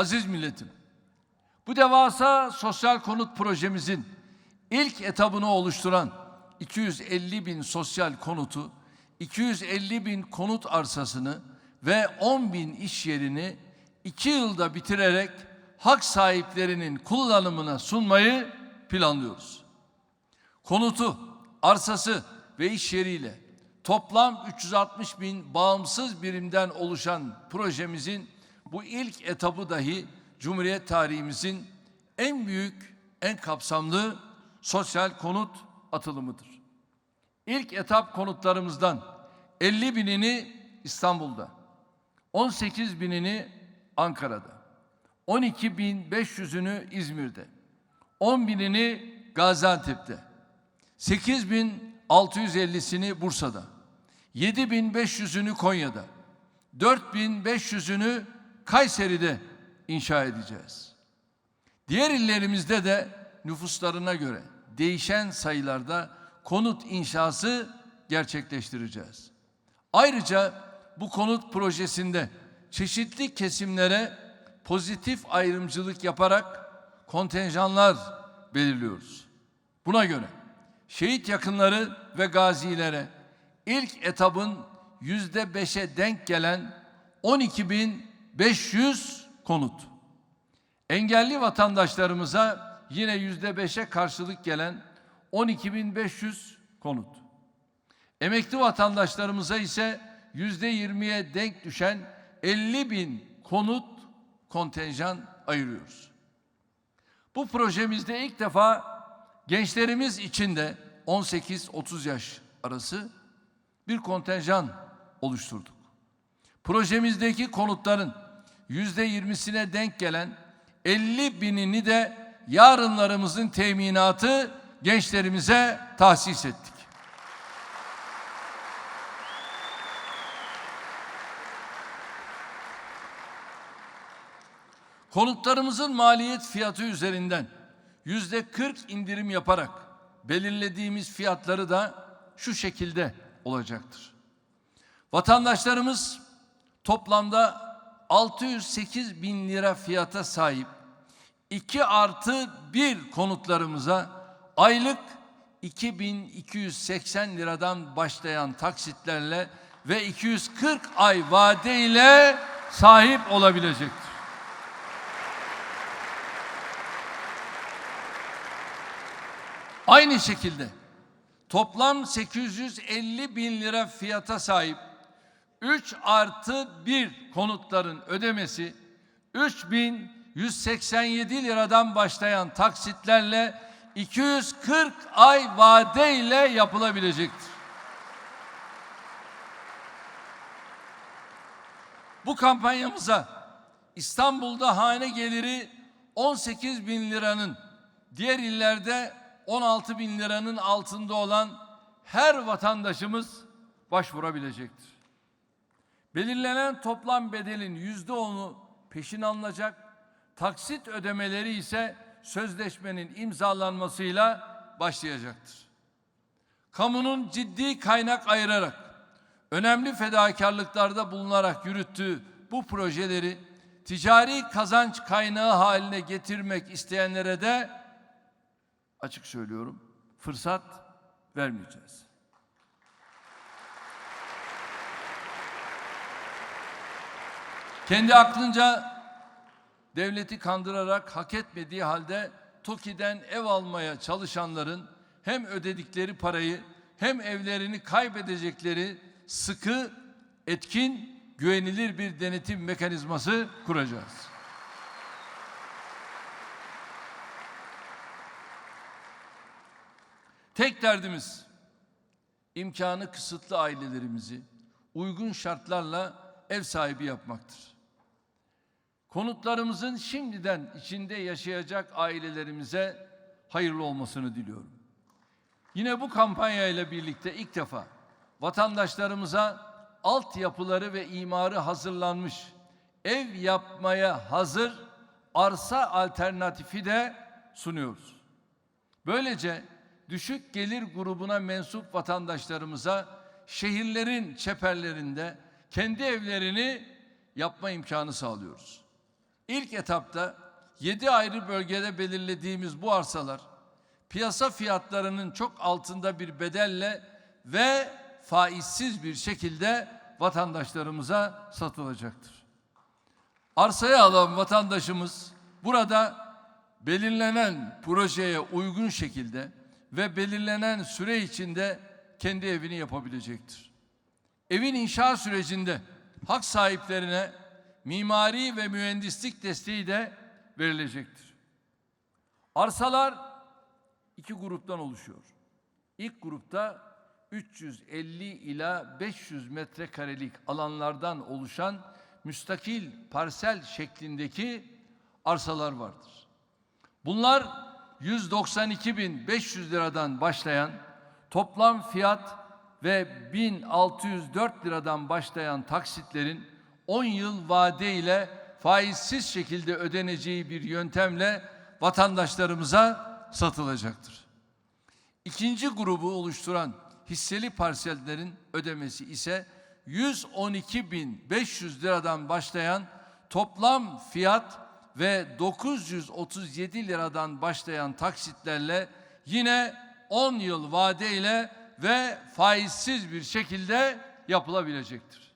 Aziz milletim, bu devasa sosyal konut projemizin ilk etabını oluşturan 250 bin sosyal konutu, 250 bin konut arsasını ve 10 bin iş yerini iki yılda bitirerek hak sahiplerinin kullanımına sunmayı planlıyoruz. Konutu, arsası ve iş yeriyle toplam 360 bin bağımsız birimden oluşan projemizin bu ilk etabı dahi Cumhuriyet tarihimizin en büyük, en kapsamlı sosyal konut atılımıdır. İlk etap konutlarımızdan 50 binini İstanbul'da, 18 binini Ankara'da, 12 bin 500'ünü İzmir'de, 10 binini Gaziantep'te, 8 bin 650'sini Bursa'da, 7 bin 500'ünü Konya'da, 4 bin 500'ünü Kayseri'de inşa edeceğiz. Diğer illerimizde de nüfuslarına göre değişen sayılarda konut inşası gerçekleştireceğiz. Ayrıca bu konut projesinde çeşitli kesimlere pozitif ayrımcılık yaparak kontenjanlar belirliyoruz. Buna göre şehit yakınları ve gazilere ilk etabın yüzde beşe denk gelen 12.500 konut. Engelli vatandaşlarımıza yine yüzde beşe karşılık gelen 12.500 konut. Emekli vatandaşlarımıza ise yüzde yirmiye denk düşen 50 bin konut kontenjan ayırıyoruz. Bu projemizde ilk defa gençlerimiz için de 18-30 yaş arası bir kontenjan oluşturduk. Projemizdeki konutların yüzde yirmisine denk gelen 50 binini de yarınlarımızın teminatı gençlerimize tahsis ettik. Konutlarımızın maliyet fiyatı üzerinden yüzde 40 indirim yaparak belirlediğimiz fiyatları da şu şekilde olacaktır. Vatandaşlarımız toplamda 608 bin lira fiyata sahip 2 artı 1 konutlarımıza aylık 2280 liradan başlayan taksitlerle ve 240 ay vade ile sahip olabilecektir. Aynı şekilde toplam 850 bin lira fiyata sahip 3 artı 1 konutların ödemesi 3187 liradan başlayan taksitlerle 240 ay vade ile yapılabilecektir. Bu kampanyamıza İstanbul'da hane geliri 18 bin liranın diğer illerde 16 bin liranın altında olan her vatandaşımız başvurabilecektir. Belirlenen toplam bedelin yüzde onu peşin alınacak, taksit ödemeleri ise sözleşmenin imzalanmasıyla başlayacaktır. Kamunun ciddi kaynak ayırarak, önemli fedakarlıklarda bulunarak yürüttüğü bu projeleri ticari kazanç kaynağı haline getirmek isteyenlere de açık söylüyorum fırsat vermeyeceğiz. Kendi aklınca devleti kandırarak hak etmediği halde TOKİ'den ev almaya çalışanların hem ödedikleri parayı hem evlerini kaybedecekleri sıkı, etkin, güvenilir bir denetim mekanizması kuracağız. Tek derdimiz imkanı kısıtlı ailelerimizi uygun şartlarla ev sahibi yapmaktır. Konutlarımızın şimdiden içinde yaşayacak ailelerimize hayırlı olmasını diliyorum. Yine bu kampanya ile birlikte ilk defa vatandaşlarımıza altyapıları ve imarı hazırlanmış ev yapmaya hazır arsa alternatifi de sunuyoruz. Böylece düşük gelir grubuna mensup vatandaşlarımıza şehirlerin çeperlerinde kendi evlerini yapma imkanı sağlıyoruz. İlk etapta 7 ayrı bölgede belirlediğimiz bu arsalar piyasa fiyatlarının çok altında bir bedelle ve faizsiz bir şekilde vatandaşlarımıza satılacaktır. Arsayı alan vatandaşımız burada belirlenen projeye uygun şekilde ve belirlenen süre içinde kendi evini yapabilecektir. Evin inşa sürecinde hak sahiplerine mimari ve mühendislik desteği de verilecektir. Arsalar iki gruptan oluşuyor. İlk grupta 350 ila 500 metrekarelik alanlardan oluşan müstakil parsel şeklindeki arsalar vardır. Bunlar 192.500 liradan başlayan toplam fiyat ve 1604 liradan başlayan taksitlerin 10 yıl vade ile faizsiz şekilde ödeneceği bir yöntemle vatandaşlarımıza satılacaktır. İkinci grubu oluşturan hisseli parsellerin ödemesi ise 112.500 liradan başlayan toplam fiyat ve 937 liradan başlayan taksitlerle yine 10 yıl vade ile ve faizsiz bir şekilde yapılabilecektir.